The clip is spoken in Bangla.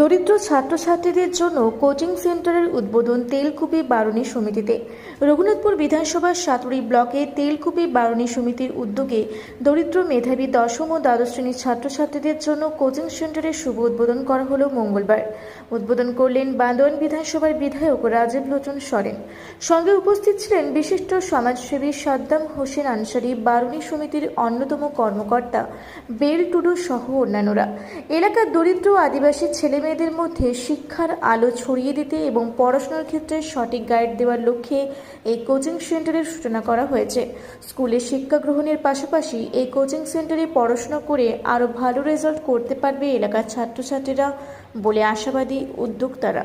দরিদ্র ছাত্রছাত্রীদের জন্য কোচিং সেন্টারের উদ্বোধন তেলকুপি বারণী সমিতিতে। রঘুনাথপুর বিধানসভার সাতুরি ব্লকে তেলকুপি বারণী সমিতির উদ্যোগে দরিদ্র মেধাবী দশম ও দ্বাদশ শ্রেণির ছাত্রছাত্রীদের জন্য কোচিং সেন্টারের শুভ উদ্বোধন করা হলো মঙ্গলবার। উদ্বোধন করলেন বান্দোয়ান বিধানসভার বিধায়ক রাজীব লোচন সরেন। সঙ্গে উপস্থিত ছিলেন বিশিষ্ট সমাজসেবী সাদ্দাম হোসেন আনসারি, বারণী সমিতির অন্যতম কর্মকর্তা বেল টুডু সহ অন্যান্যরা। এলাকার দরিদ্র আদিবাসী ছেলেমেয়েদের মধ্যে শিক্ষার আলো ছড়িয়ে দিতে এবং পড়াশোনার ক্ষেত্রে সঠিক গাইড দেওয়ার লক্ষ্যে এই কোচিং সেন্টারের সূচনা করা হয়েছে। স্কুলে শিক্ষা গ্রহণের পাশাপাশি এই কোচিং সেন্টারে পড়াশোনা করে আরও ভালো রেজাল্ট করতে পারবে এলাকার ছাত্রছাত্রীরা বলে আশাবাদী উদ্যোক্তারা।